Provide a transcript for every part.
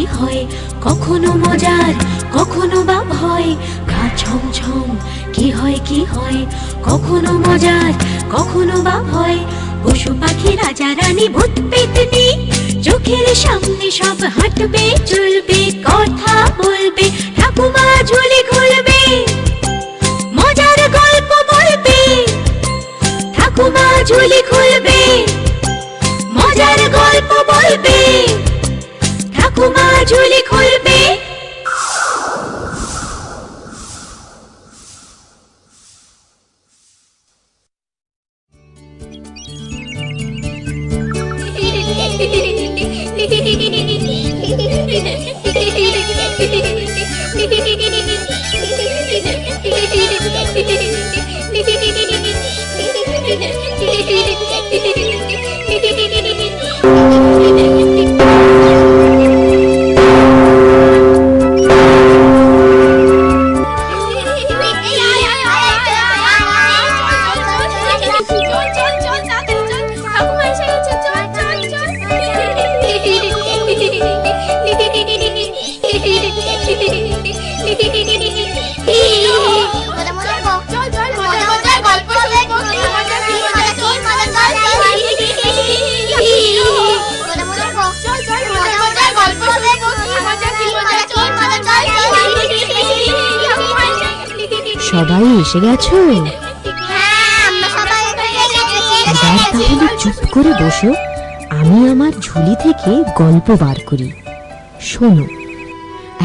কি হয়, কখনো মজার, কখনো বা ভয়। গা ছম ছম কি হয় কি হয়? কখনো মজার, কখনো বা ভয়। পশু পাখি, রাজা, রানী, ভূত পেতনি চোখের সামনে সব হাঁটবে, চলবে, কথা বলবে, ঠাকুমা ঝুলি খুলবে মজার গল্প বলবে, ঠাকুমা ঝুলি খুলবে মজার গল্প বলবে। ঠাকুমা ঝুলি খুলবে। সবাই এসে গেছো? তাহলে চুপ করে বসো। আমি আমার ঝুলি থেকে গল্প বার করি। শোনো,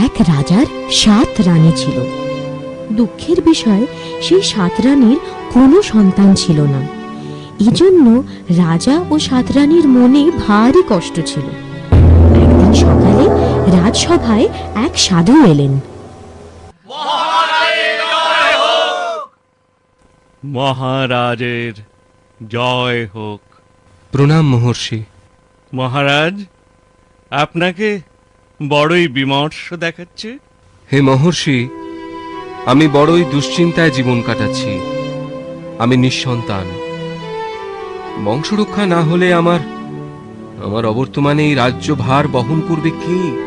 এক রাজার সাত রানী ছিল। দুঃখের বিষয়, সেই সাত রানীর কোনো সন্তান ছিল না। এজন্য রাজা ও সাত রানীর মনে ভারী কষ্ট ছিল। একদিন সকালে রাজসভায় এক সাধু এলেন। মহারাজের জয় হোক। প্রণাম মহর্ষি। মহারাজ আপনাকে বড়ই বিমর্ষ দেখাচ্ছে। হে মহর্ষি আমি বড়ই দুশ্চিন্তায় জীবন কাটাচ্ছি। আমি নিঃসন্তান। বংশরক্ষা না হলে আমার আমার অবর্তমানে এই রাজ্য ভার বহন করবে কে?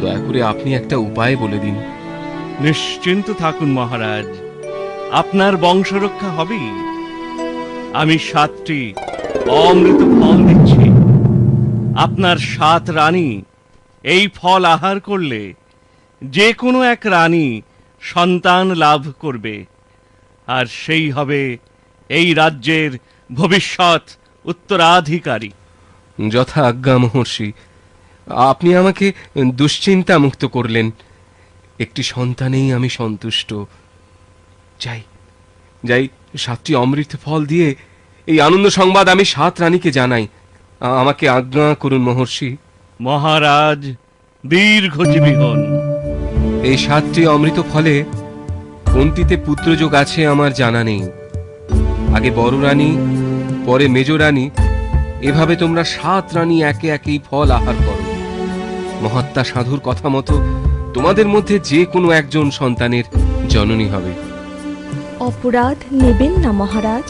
দয়া করে আপনি একটা উপায় বলে দিন। নিশ্চিন্ত থাকুন মহারাজ। আপনার বংশরক্ষা হবেই। আমি সাতটি অমৃত ফল দিচ্ছি। আপনার সাত রানী এই ফল আহার করলে যে কোনো এক রানী সন্তান লাভ করবে। আর সেই হবে এই রাজ্যের ভবিষ্যৎ উত্তরাধিকারী। যথা আজ্ঞা মহর্ষি, আপনি আমাকে দুশ্চিন্তা মুক্ত করলেন। একটি সন্তানেই আমি সন্তুষ্ট। যাই। যাই সাতটি অমৃত ফল দিয়ে এই আনন্দ সংবাদ আমি সাত রানীকে জানাই। আমাকে আজ্ঞা করুন মহর্ষি। মহারাজ দীর্ঘজীবী হন। এই সাতটি অমৃত ফলে কোনটিতে পুত্রযোগ আছে আমার জানা নেই। আগে বড় রানী পরে মেজ রানী এভাবে তোমরা সাত রানী একে একেই ফল আহার করো। মহাত্মা সাধুর কথা মতো তোমাদের মধ্যে যে কোনো একজন সন্তানের জননী হবে। অপরাধ নেবেন না মহারাজ।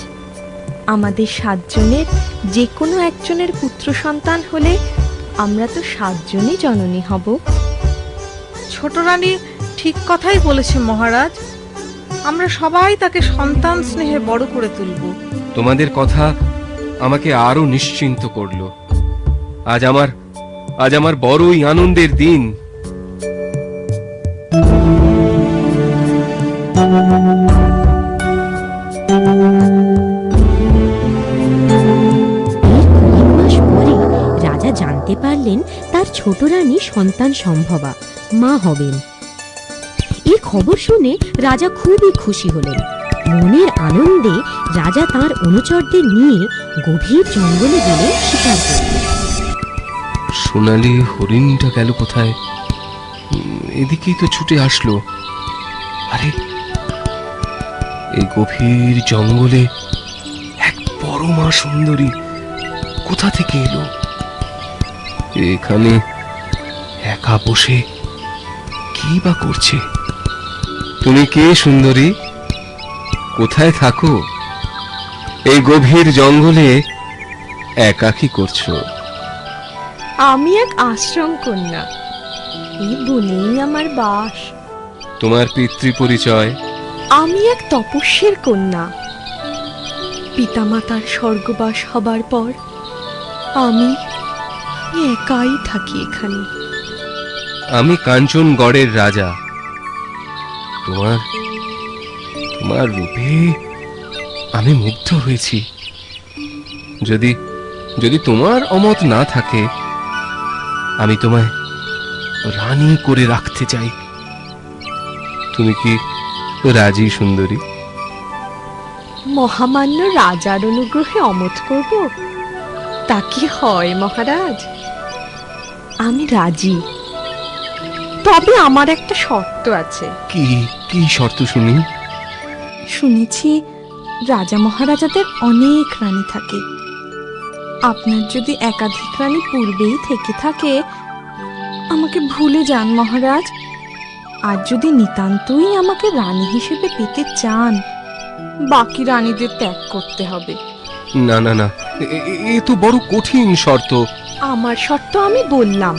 আমাদের সাতজনের যে কোনো একজনের পুত্র সন্তান হলে আমরা তো সাতজনই জননী হব। ছোট রানী ঠিক কথাই বলেছে মহারাজ। আমরা সবাই তাকে সন্তান স্নেহে বড় করে তুলব। তোমাদের কথা আমাকে আরও নিশ্চিন্ত করল। আজ আমার আজ আমার বড়ই আনন্দের দিন। এর পারলেন তার ছোট রানী সন্তান সম্ভবা। মা হবেন। এই খবর শুনে রাজা খুবই খুশি হলেন। মনের আনন্দে রাজা তার অনুচরদের নিয়ে গভীর জঙ্গলে গেলেন শিকার করতে সোনালি হরিণটা গেল কোথায়? এদিকেই তো ছুটে আসলো। আরে, এই গভীর জঙ্গলে এক বড় মা সুন্দরী কোথা থেকে এলো? এখানে একা বসে কি বা করছে? তুমি কে সুন্দরী? কোথায় থাকো? এই গভীর জঙ্গলে একা কি করছ? আমি এক আশ্রম কন্যা। এই বনেই আমার বাস। তোমার পিতৃ পরিচয় আমি এক তপস্যের কন্যা। পিতামাতার স্বর্গবাস হবার পর আমি আমি একাই থাকি এখানে। আমি কাঞ্চনগড়ের রাজা। তোমার তোমার রূপে আমি মুগ্ধ হয়েছি। যদি যদি তোমার অমত না থাকে আমি তোমায় রানী করে রাখতে চাই। তুমি কি রাজি সুন্দরী? মহামান্য রাজার অনুগ্রহে অমত করব? তা কি হয় মহারাজ? আমি রাজি। তবে আমার একটা শর্ত আছে। কি কি শর্ত শুনি? শুনেছি রাজা মহারাজাদের অনেক রানী থাকে। আপনার যদি একাধিক রানী পূর্বেই থেকে থাকে আমাকে ভুলে যান মহারাজ। আর যদি নিতান্তই আমাকে রানী হিসেবে পেতে চান বাকি রানীদের ত্যাগ করতে হবে। না না না। এ- তো বড় কঠিন শর্ত। আমার শর্ত আমি বললাম।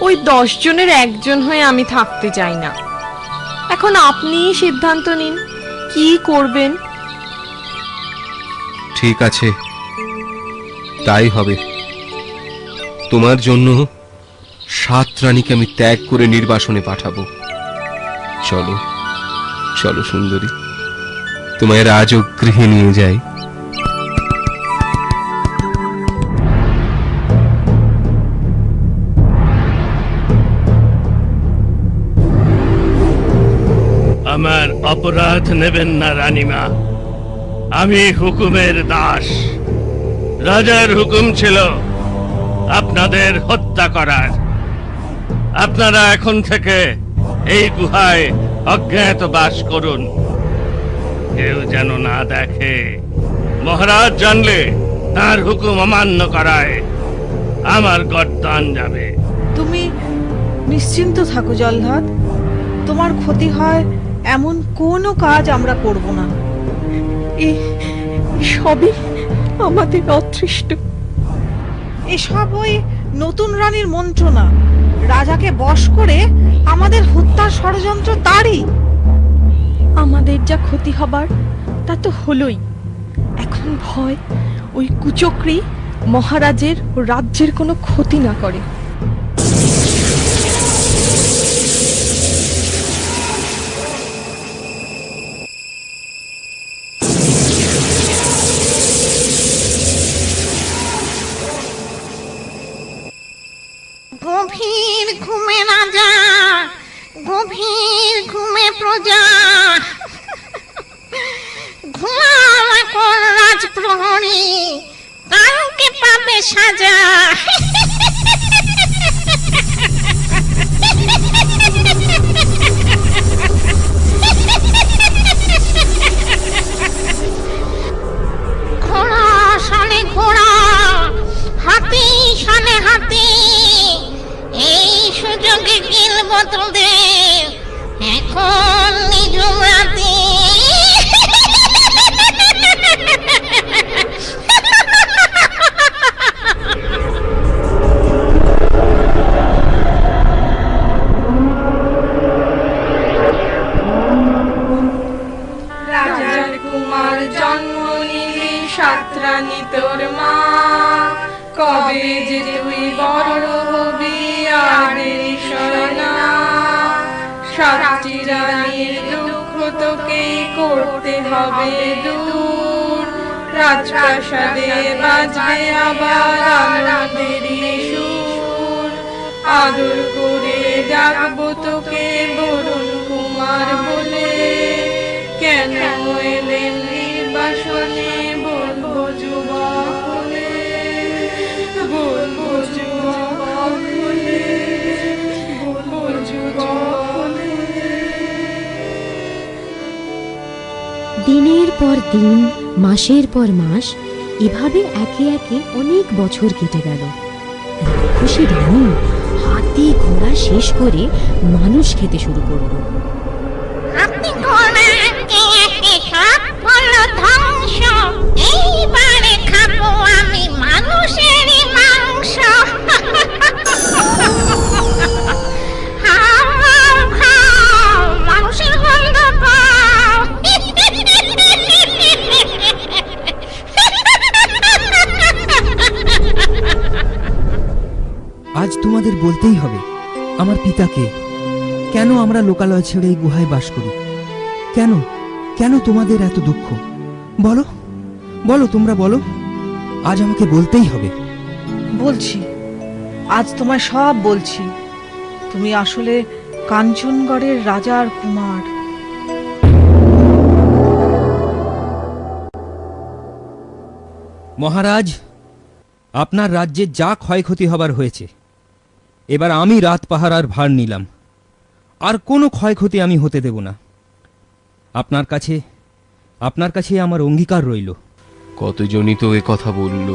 ওই দশ জনের একজন হয়ে আমি থাকতে চাই না। এখন আপনিই সিদ্ধান্ত নিন কি করবেন? ঠিক আছে। তাই হবে। তোমার জন্য সাত রানীকে আমি ত্যাগ করে নির্বাসনে পাঠাবো। চলো চলো সুন্দরী। তোমায় রাজগৃহে নিয়ে যাই। আমার অপরাধ নেবেন না, রানীমা। আমি হুকুমের দাস। রাজার হুকুম ছিল আপনাদের হত্যা করার। আপনারা এখন থেকে এই গুহায় অজ্ঞাত বাস করুন। কেউ যেন না দেখে, মহারাজ জানলে তার হুকুম অমান্য করায় আমার গর্দান যাবে। তুমি নিশ্চিন্ত থাকো জলধাত তোমার ক্ষতি হয় এমন কোনো কাজ আমরা করব না। সবই আমাদের অদৃষ্ট। এসব ওই নতুন রানীর মন্ত্রণা। রাজাকে বশ করে আমাদের হত্যার ষড়যন্ত্র তারই। আমাদের যা ক্ষতি হবার, তা তো হলোই। এখন ভয়, ওই কুচক্রী মহারাজের ও রাজ্যের কোনো ক্ষতি না করে। গভীর ঘুমে প্রজা। ঘুমাও কর রাজপ্রহরী কালকে পাবে সাজা। তোর মা। কবে যে তুই বড় হবি আর সাতটি রানীর দুঃখ করতে হবে দূর। রাজপ্রাসাদে বাজবে আবার আনন্দেরই সুর। আদর করে ডাকবো তোকে বরুণ কুমার বলে। কেন এলেন নির্বাসনে? দিনের পর দিন মাসের পর মাস, এভাবে একে একে অনেক বছর কেটে গেল। খুশি রানী হাতি ঘোড়া শেষ করে মানুষ খেতে শুরু করল। তোমাদের বলতেই হবে আমার পিতাকে কেন আমরা লোকালয় ছেড়ে এই গুহায় বাস করি? কেন? কেন তোমাদের এত দুঃখ? বলো বলো তোমরা বলো আজ আমাকে বলতেই হবে। বলছি আজ তোমায় সব বলছি। তুমি আসলে কাঞ্চনগড়ের রাজার কুমার। মহারাজ আপনার রাজ্যে যা ক্ষয়ক্ষতি হবার হয়েছে এবার আমি রাত পাহারার ভার নিলাম। আর কোনো ক্ষয়ক্ষতি আমি হতে দেব না। আপনার কাছে আপনার কাছে আমার অঙ্গীকার রইল। কতজনই তো এ কথা বলল।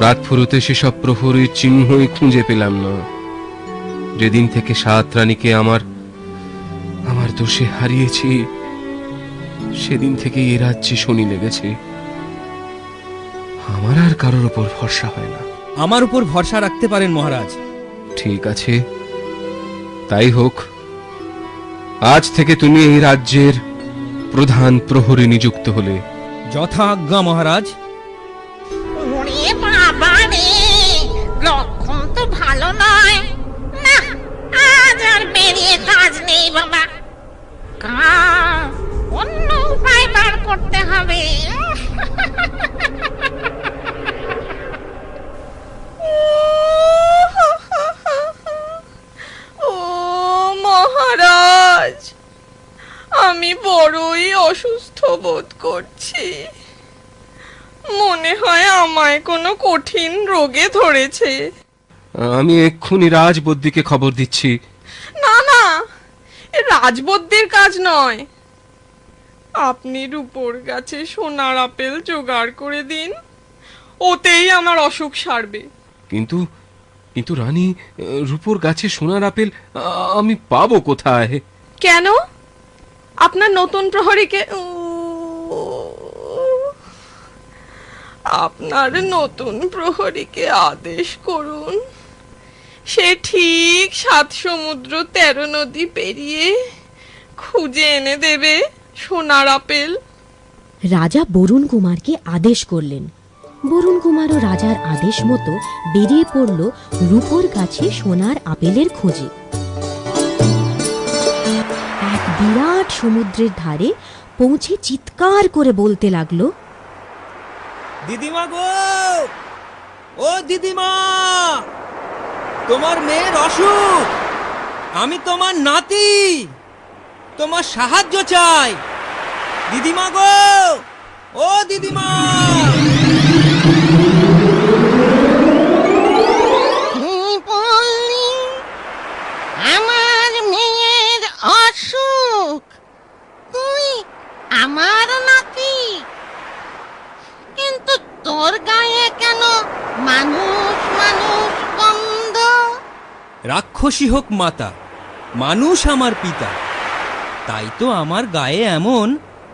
রাত ফুরোতে সেসব প্রহরীর চিহ্নই খুঁজে পেলাম না। যেদিন থেকে সাত রানীকে আমার আমার দোষে হারিয়েছি, সেদিন থেকে এ রাজ্যে শনি লেগেছে। আমার আর কারোর ওপর ভরসা হয় না। আমার উপর ভরসা রাখতে পারেন মহারাজ। ঠিক আছে। তাই হোক আজ থেকে তুমি এই রাজ্যের প্রধান প্রহরী নিযুক্ত হলে। যথা আজ্ঞা মহারাজ। ওরে বাবা রে লক্ষণ তো ভালো নয়। না আজ আর বেরিয়ে কাজ নেই বাবা। অন্য উপায় বার করতে হবে ও মহারাজ আমি বড়ই অসুস্থ বোধ করছি। মনে হয় আমায় কোনো কঠিন রোগে ধরেছে। আমি এক্ষুনি রাজবদ্যিকে খবর দিচ্ছি। না না এ রাজবদ্যের কাজ নয়। আপনি রূপোর গাছে সোনার আপেল জোগাড় করে দিন ওতেই আমার অসুখ সারবে। কিন্তু কিন্তু রানী রূপোর গাছে সোনার আপেল আ, আমি পাবো কোথায়? কেন? আপনার নতুন প্রহরীকে আপনার নতুন প্রহরীকে আদেশ করুন। সে ঠিক সাত সমুদ্র তেরো নদী পেরিয়ে খুঁজে এনে দেবে সোনার আপেল। রাজা বরুণ কুমারকে আদেশ করলেন। বরুণ কুমারও রাজার আদেশ মতো বেরিয়ে পড়ল রূপোর কাছে সোনার আপেলের খোঁজে। এক বিরাট সমুদ্রের ধারে পৌঁছে চিৎকার করে বলতে লাগল, দিদিমা গো! ও দিদিমা! তোমার মেয়ের অসুখ! আমি তোমার নাতি! তোমার সাহায্য চাই! দিদিমা গো! ও দিদিমা! আমার নাতি। কিন্তু তোর গায়ে কেন মানুষ মানুষ গন্ধ? রাক্ষসী হোক মাতা মানুষ আমার পিতা। তাই তো আমার গায়ে এমন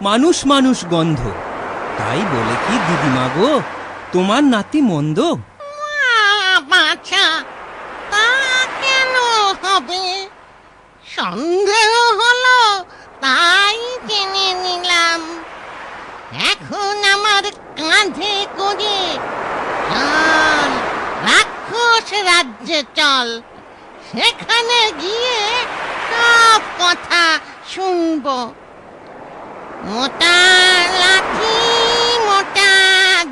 মানুষ মানুষ গন্ধ। তাই বলে কি দিদিমা গো তোমার নাতি মন্দ? বাছা তা কেন হবে? সন্দেহ হলো তাই জেনে নিলাম এখন আমার কাঁধে করে। চল রাক্ষস রাজ্যে চল। সেখানে গিয়ে সব কথা শুনব। মোটা লাঠি, মোটা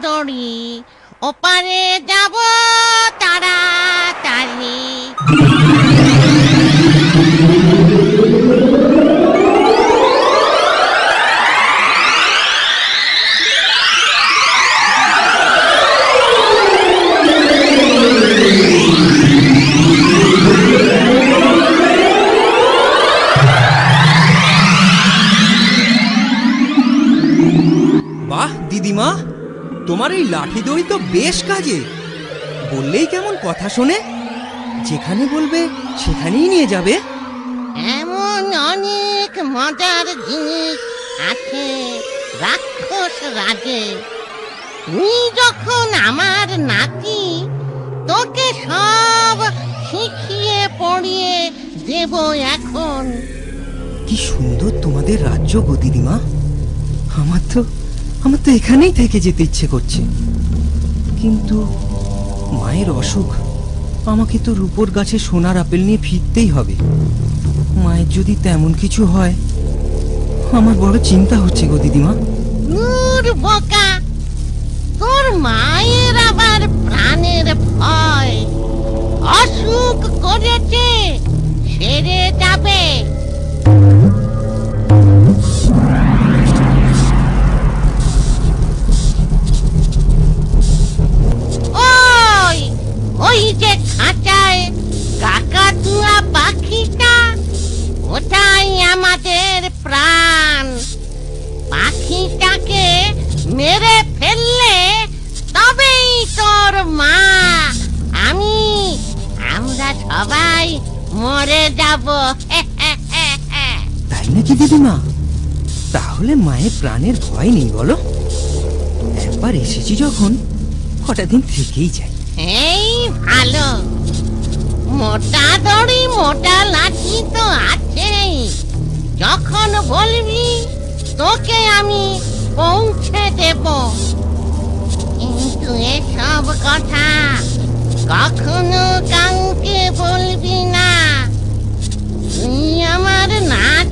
দড়ি, ওপারে যাব তাড়াতাড়ি। তোমার এই লাঠি দড়ি তো বেশ কাজে। বললেই কেমন কথা শোনে? যেখানে বলবে সেখানেই নিয়ে যাবে। এমন অনেক মজার জিনিস আছে রাক্ষস রাজে। তুই যখন আমার নাতি তোকে সব শিখিয়ে পড়িয়ে দেব এখন। কি সুন্দর তোমাদের রাজ্য গো দিদিমা আমার তো আমার তো এখানেই থেকে যেতে ইচ্ছে করছে। কিন্তু মায়ের অসুখ, আমাকে তো রূপোর গাছে সোনার আপেল নিয়ে ফিরতেই হবে। মায়ের যদি তেমন কিছু হয়, আমার বড় চিন্তা হচ্ছে গো দিদিমা। বোকা, তোর মায়ের আবার প্রাণের ভয়। অসুখ করেছে, সেরে যাবে। ওই খাঁচায় কাকাতুয়া পাখিটা, ওটাই আমাদের প্রাণ। পাখিটাকে মেরে ফেললে তবেই তোর মা। আমি, আমরা সবাই মরে যাব। তাই নাকি দিদিমা? তাহলে মায়ের প্রাণের ভয় নেই বলো। একবার এসেছি যখন, কটা দিন থেকেই এই ভালো। মোটা দড়ি, মোটা লাঠি তো আছেই। যখন বলবি, তোকে আমি পৌঁছে দেব। কিন্তু এসব কথা কখনো কাউকে বলবি না। তুই আমার নাতি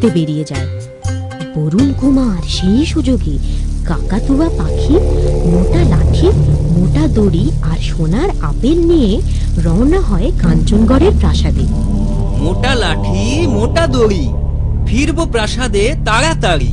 চড়তে বেরিয়ে যায়। বরুণ কুমার সেই সুযোগে কাকাতুয়া পাখি, মোটা লাঠি, মোটা দড়ি আর সোনার আপেল নিয়ে রওনা হয় কাঞ্চনগড়ের প্রাসাদে। মোটা লাঠি, মোটা দড়ি, ফিরবো প্রাসাদে তাড়াতাড়ি।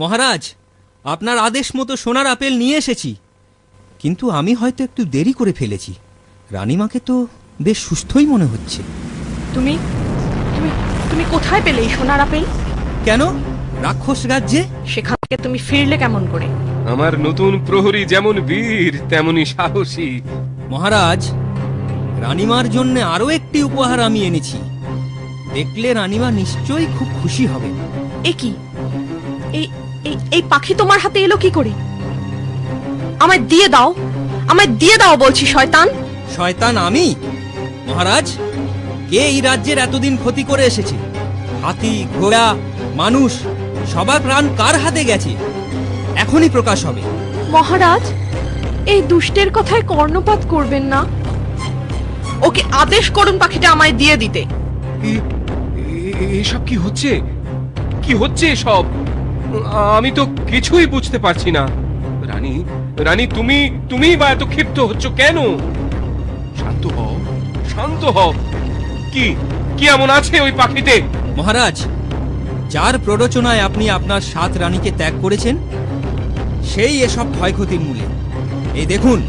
মহারাজ আপনার আদেশ মতো সোনার আপেল নিয়ে এসেছি। কিন্তু আমি হয়তো একটু দেরি করে ফেলেছি। রানীমাকে তো বেশ সুস্থই মনে হচ্ছে। তুমি তুমি তুমি কোথায় পেলে এই সোনার আপেল? কেন? রাক্ষস রাজ্যে? সেখান থেকে তুমি ফিরলে কেমন করে? আমার নতুন প্রহরী যেমন বীর তেমনি সাহসী। মহারাজ রানীমার জন্য আরও একটি উপহার আমি এনেছি। দেখলে রানীমা নিশ্চয়ই খুব খুশি হবে। এ কি? এই এই এই পাখি তোমার হাতে এলো কি করে? আমায় দিয়ে দাও আমায় দিয়ে দাও বলছি শয়তান। শয়তান আমি? মহারাজ কে এই রাজ্যের এতদিন ক্ষতি করে এসেছে? হাতি ঘোড়া মানুষ সবার প্রাণ কার হাতে গেছে? এখনই প্রকাশ হবে। মহারাজ এই দুষ্টের কথায় কর্ণপাত করবেন না। ওকে আদেশ করুন পাখিটা আমায় দিয়ে দিতে। এসব কি হচ্ছে? কি হচ্ছে সব আমি তো কিছুই বুঝতে পারছি না। রানী রানী তুমি তুমি বা এত ক্ষিপ্ত হচ্ছ কেন? শান্ত হও। শান্ত হও। কি কি এমন আছে ওই পাখিতে? মহারাজ যার প্ররোচনায় আপনি আপনার সাত রানীকে ত্যাগ করেছেন সেই এসব ক্ষয়ক্ষতির মূলে। এই দেখুন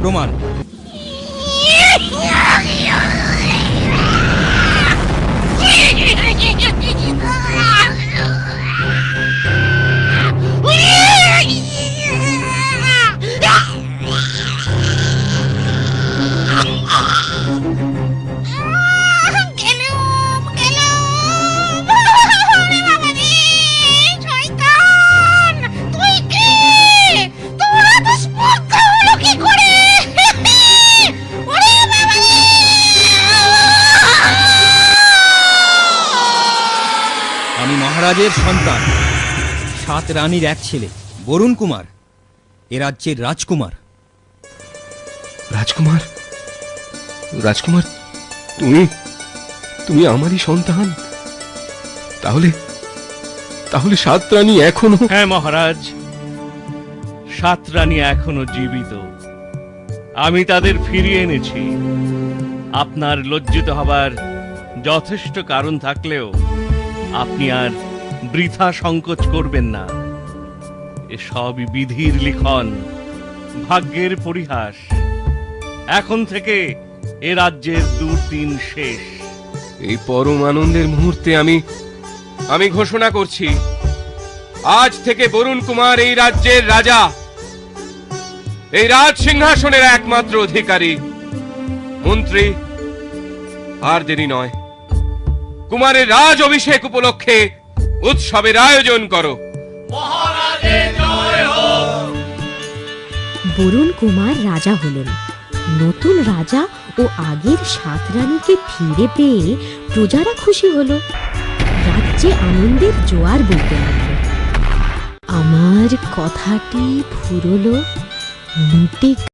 প্রমাণ। আমি মহারাজের সন্তান। সাত রানীর এক ছেলে বরুণ কুমার। এ রাজ্যের রাজকুমার। রাজকুমার? রাজকুমার তুমি তুমি আমারই সন্তান। তাহলে তাহলে সাত রানী এখনও হ্যাঁ মহারাজ সাত রানী এখনও জীবিত। আমি তাদের ফিরিয়ে এনেছি। আপনার লজ্জিত হবার যথেষ্ট কারণ থাকলেও আপনি আর বৃথা সংকোচ করবেন না। এসবই বিধির লিখন, ভাগ্যের পরিহাস। এখন থেকে এ রাজ্যের দুর্দিন শেষ। এই পরম আনন্দের মুহূর্তে আমি আমি ঘোষণা করছি, আজ থেকে বরুণ কুমার এই রাজ্যের রাজা, এই রাজ সিংহাসনের একমাত্র অধিকারী, মন্ত্রী, আর দেরি নয়। কুমারের রাজ অভিষেক উপলক্ষে উৎসবের আয়োজন করো। বরুণ কুমার রাজা হলেন। নতুন রাজা ও আগের সাত রানীকে ফিরে পেয়ে প্রজারা খুশি হলো। রাজ্যে আনন্দের জোয়ার বইতে লাগল। আমার কথাটি ফুরলো। মোটে